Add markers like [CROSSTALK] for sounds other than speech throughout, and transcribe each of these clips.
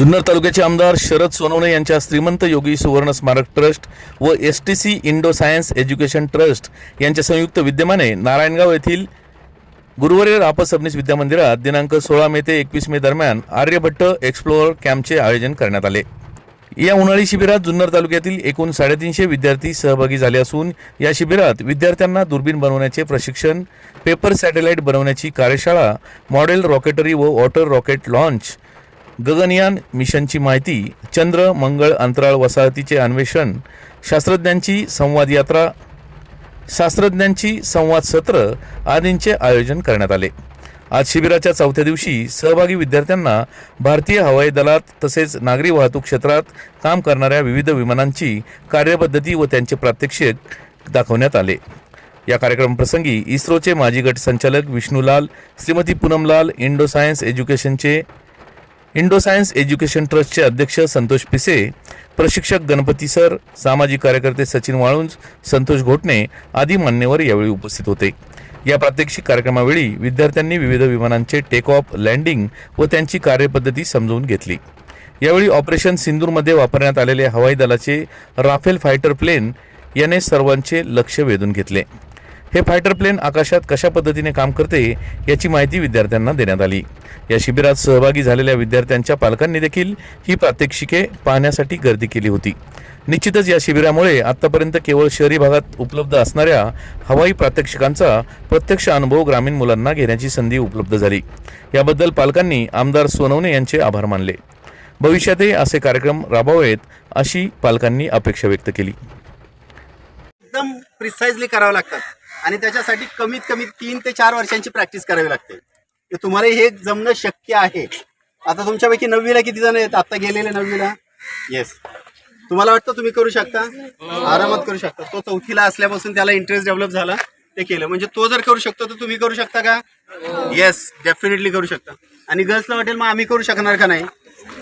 जुन्नर तालुक्याचे आमदार शरद सोनवणे यांच्या श्रीमंत योगी सुवर्ण स्मारक ट्रस्ट व S T C Indo science education trust यांच्या संयुक्त विद्यमाने नारायणगाव येथील गुरुवारी राप सबनीस विद्यामंदिरात दिनांक सोळा मे ते एकवीस मे दरम्यान आर्यभट्ट एक्सप्लोअर कॅम्पचे आयोजन करण्यात आले. या उन्हाळी शिबिरात जुन्नर तालुक्यातील एकूण साडेतीनशे विद्यार्थी सहभागी झाले असून या शिबिरात विद्यार्थ्यांना दुर्बीण बनवण्याचे प्रशिक्षण पेपर सॅटेलाइट बनवण्याची कार्यशाळा मॉडेल रॉकेटरी व वॉटर रॉकेट लॉन्च गगनयान मिशनची माहिती चंद्र मंगळ अंतराळ वसाहतीचे अन्वेषण शास्त्रज्ञांची संवाद यात्रा शास्त्रज्ञांची संवाद सत्र आदींचे आयोजन करण्यात आले. आज शिबिराच्या चौथ्या दिवशी सहभागी विद्यार्थ्यांना भारतीय हवाई दलात तसेच नागरी वाहतूक क्षेत्रात काम करणाऱ्या विविध विमानांची कार्यपद्धती व त्यांचे प्रात्यक्षिक दाखवण्यात आले. या कार्यक्रमप्रसंगी इस्रोचे माजी गट संचालक विष्णूलाल श्रीमती पूनमलाल इंडो सायन्स एज्युकेशनचे इंडो सायन्स एज्युकेशन ट्रस्टचे अध्यक्ष संतोष पिसे प्रशिक्षक गणपती सर सामाजिक कार्यकर्ते सचिन वाळुंज संतोष घोटणे आदी मान्यवर यावेळी उपस्थित होते. या प्रात्यक्षिक कार्यक्रमावेळी विद्यार्थ्यांनी विविध विमानांचे टेक ऑफ लँडिंग व त्यांची कार्यपद्धती समजून घेतली. यावेळी ऑपरेशन सिंदूरमध्ये वापरण्यात आलेले हवाई दलाचे राफेल फायटर प्लेन याने सर्वांचे लक्ष वेधून घेतले. हे फायटर प्लेन आकाशात कशा पद्धतीने काम करते याची माहिती विद्यार्थ्यांना देण्यात आली. या शिबिरात सहभागी झालेल्या विद्यार्थ्यांच्या पालकांनी देखील ही प्रात्यक्षिके पाहण्यासाठी गर्दी केली होती. निश्चितच या शिबिरामुळे आतापर्यंत केवळ शहरी भागात उपलब्ध असणाऱ्या हवाई प्रात्यक्षिकांचा प्रत्यक्ष अनुभव ग्रामीण मुलांना घेण्याची संधी उपलब्ध झाली. याबद्दल पालकांनी आमदार सोनवणे यांचे आभार मानले. भविष्यातही असे कार्यक्रम राबवावेत अशी पालकांनी अपेक्षा व्यक्त केली. एकदम प्रिसाइजली करावं लागतात आणि त्याच्यासाठी कमीत कमी तीन ते चार वर्षांची प्रॅक्टिस करावी लागते. तुम्हाला हे जमणं शक्य आहे. आता तुमच्यापैकी नववीला किती जण आहेत? आता गेलेले नववीला? येस तुम्हाला वाटतं तुम्ही करू शकता? आरामात करू शकता. तो चौथीला असल्यापासून त्याला इंटरेस्ट डेव्हलप झाला. ते केलं. म्हणजे तो जर करू शकतो तर तुम्ही करू शकता का? येस डेफिनेटली करू शकता. आणि गर्ल्सला वाटेल मग आम्ही करू शकणार का नाही?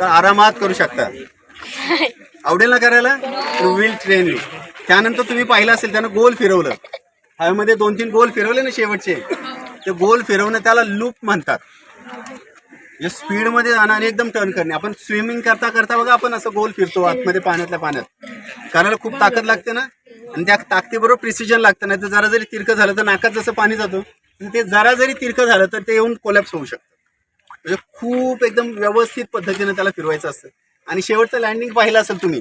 तर आरामात करू शकता. [LAUGHS] आवडेल ना करायला? विल ट्रेन यू त्यानंतर तुम्ही पाहिलं असेल त्यानं गोल फिरवलं. हवेमध्ये दोन तीन गोल फिरवले ना शेवटचे ते गोल फिरवणं त्याला लूप म्हणतात. म्हणजे स्पीडमध्ये जाणं आणि एकदम टर्न करणे. आपण स्विमिंग करता करता बघा आपण असं गोल फिरतो आतमध्ये पाण्यातल्या पाण्यात. करायला खूप ताकद लागते ना. आणि त्या ताकदीबरोबर प्रिसिजन लागतं नाही तर जरा जरी तिरकं झालं तर नाकात जसं पाणी जातं ते जरा जरी तिरकं झालं तर ते येऊन कोलॅप्स होऊ शकतं. म्हणजे खूप एकदम व्यवस्थित पद्धतीने त्याला फिरवायचं असतं. आणि शेवटचं लँडिंग पाहिलं असेल तुम्ही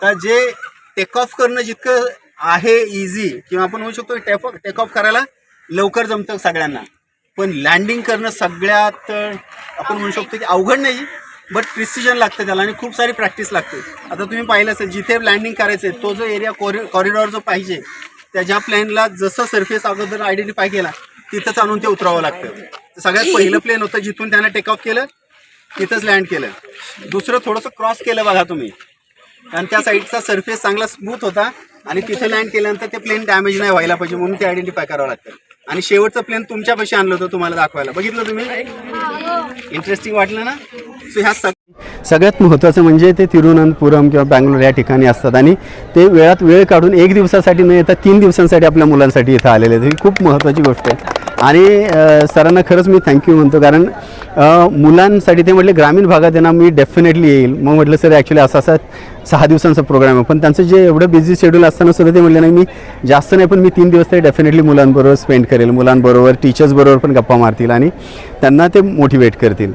तर जे टेक ऑफ करणं जितकं आहे इझी किंवा आपण म्हणू शकतो टेक टेक ऑफ करायला लवकर जमतं सगळ्यांना. पण लँडिंग करणं सगळ्यात आपण म्हणू शकतो की अवघड नाही बट प्रिसिजन लागतं त्याला आणि खूप सारी प्रॅक्टिस लागते. आता तुम्ही पाहिलं असेल जिथे लँडिंग करायचं आहे तो जो एरिया कॉरि कॉरिडॉर जो पाहिजे त्या ज्या प्लेनला जसं सरफेस अगोदर आयडेंटिफाय केला तिथंच आणून ते उतरावं लागतं. सगळ्यात पहिलं प्लेन होतं जिथून त्यानं टेक ऑफ केलं तिथंच लँड केलं. दुसरं थोडंसं क्रॉस केलं बघा तुम्ही. कारण त्या साईडचा सरफेस चांगला स्मूथ होता आणि तिथे लँड केल्यानंतर ते प्लेन डॅमेज नाही व्हायला पाहिजे म्हणून ते आयडेंटिफाय करावं लागतं. आणि शेवटचं प्लेन तुमच्यापाशी आणलं होतं तुम्हाला दाखवायला. बघितलं तुम्ही? इंटरेस्टिंग वाटलं ना? सो ह्या सगळ्यात महत्त्वाचं म्हणजे ते तिरुवनंतपुरम किंवा बँगलोर या ठिकाणी असतात आणि ते वेळात वेळ काढून एक दिवसासाठी न येता तीन दिवसांसाठी आपल्या मुलांसाठी इथं आलेले आहेत. ही खूप महत्त्वाची गोष्ट आहे. आणि सरांना खरंच मी थँक्यू म्हणतो. कारण मुलांसाठी ते म्हटले ग्रामीण भागात आहे ना मी डेफिनेटली येईल. मग म्हटलं सर ॲक्च्युली असा असा सहा दिवसांचा प्रोग्राम आहे. पण त्यांचं जे एवढं बिझी शेड्यूल असताना सुद्धा ते म्हटले नाही मी जास्त नाही पण मी तीन दिवस तरी डेफिनेटली मुलांबरोबर स्पेंड करेल. मुलांबरोबर टीचर्सबरोबर पण गप्पा मारतील आणि त्यांना ते मोटिवेट करतील.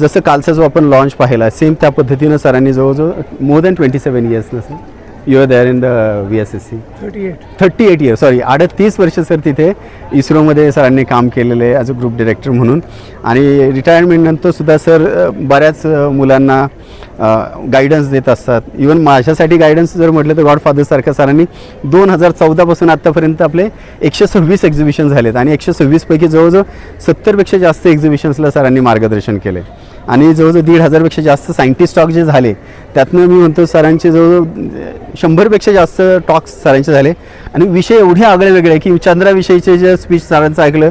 जसं कालचा जो आपण लॉन्च पाहिला सेम त्या पद्धतीनं सरांनी जवळजवळ more than twenty seven years नसेल you are there in the V S S C thirty eight thirty eight years sorry अडतीस वर्ष सर तिथे इस्रोमध्ये सरांनी काम केलेलं आहे ॲज अ ग्रुप डिरेक्टर म्हणून. आणि रिटायरमेंटनंतर सुद्धा सर बऱ्याच मुलांना गायडन्स देत असतात. इवन माझ्यासाठी गायडन्स जर म्हटलं तर गॉडफादरसारख्या सरांनी दोन हजार चौदापासून आत्तापर्यंत आपले एकशे सव्वीस एक्झिबिशन झालेत. आणि एकशे सव्वीसपैकी जवळजवळ सत्तरपेक्षा जास्त एक्झिबिशन्सला सरांनी मार्गदर्शन केले आणि जवळजवळ दीड हजारपेक्षा जास्त सायंटिस्ट टॉक जे झाले त्यातनं मी म्हणतो सरांचे जवळजवळ शंभरपेक्षा जास्त टॉक्स सरांचे झाले. आणि विषय एवढे आगळे वेगळे की चंद्राविषयीचे जे स्पीच सरांचं ऐकलं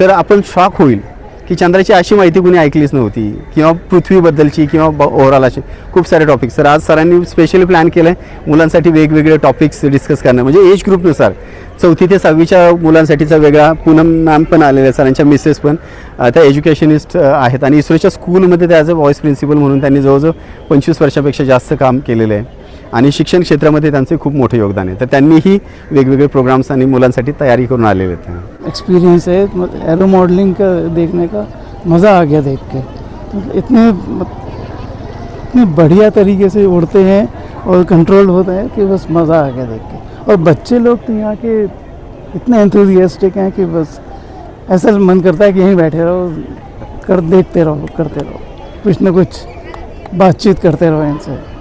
तर आपण शॉक होईल. की चंद्राची अशी माहिती कुणी ऐकलीच नव्हती किंवा पृथ्वीबद्दलची किंवा ओव्हरऑल असे खूप सारे टॉपिक्स तर आज सरांनी स्पेशली प्लॅन केलं आहे मुलांसाठी वेगवेगळे टॉपिक्स डिस्कस करणं म्हणजे एज ग्रुपनुसार चौथी ते सहावीच्या मुलांसाठीचा वेगळा पूनम मॅम पण आहे सरांच्या मिसेस पण. त्या एज्युकेशनिस्ट आहेत. आणि इस्रोच्या स्कूलमध्ये त्या ॲज अ व्हॉइस प्रिन्सिपल म्हणून त्यांनी जवळजवळ पंचवीस वर्षापेक्षा जास्त काम केलेलं आहे. आणि शिक्षण क्षेत्रामध्ये त्यांचे खूप मोठे योगदान आहे. तर त्यांनीही वेगवेगळे प्रोग्राम्स आणि मुलांसाठी तयारी करून आलेले है एरो मॉडलिंग का देखने का मज़ा आ गया देख के. तो इतने इतने बढ़िया तरीके से उड़ते हैं और कंट्रोल होता है कि बस मज़ा आ गया देख के. और बच्चे लोग तो यहाँ के इतने एंथुजियास्टिक हैं कि बस ऐसा मन करता है कि यहीं बैठे रहो, कर, देखते रहो, करते रहो. कुछ ना कुछ बातचीत करते रहो इनसे.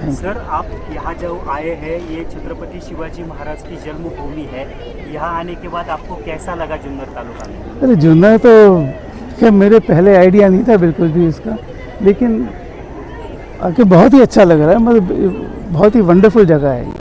सर आप यहाँ जो आए हैं ये छत्रपति शिवाजी महाराज की जन्मभूमि है। यहाँ आने के बाद आपको कैसा लगा जुन्नर तालुका में? अरे जुन्नर तो क्या मेरे पहले आइडिया नहीं था बिल्कुल भी इसका लेकिन आके बहुत ही अच्छा लग रहा है। मतलब बहुत ही वंडरफुल जगह है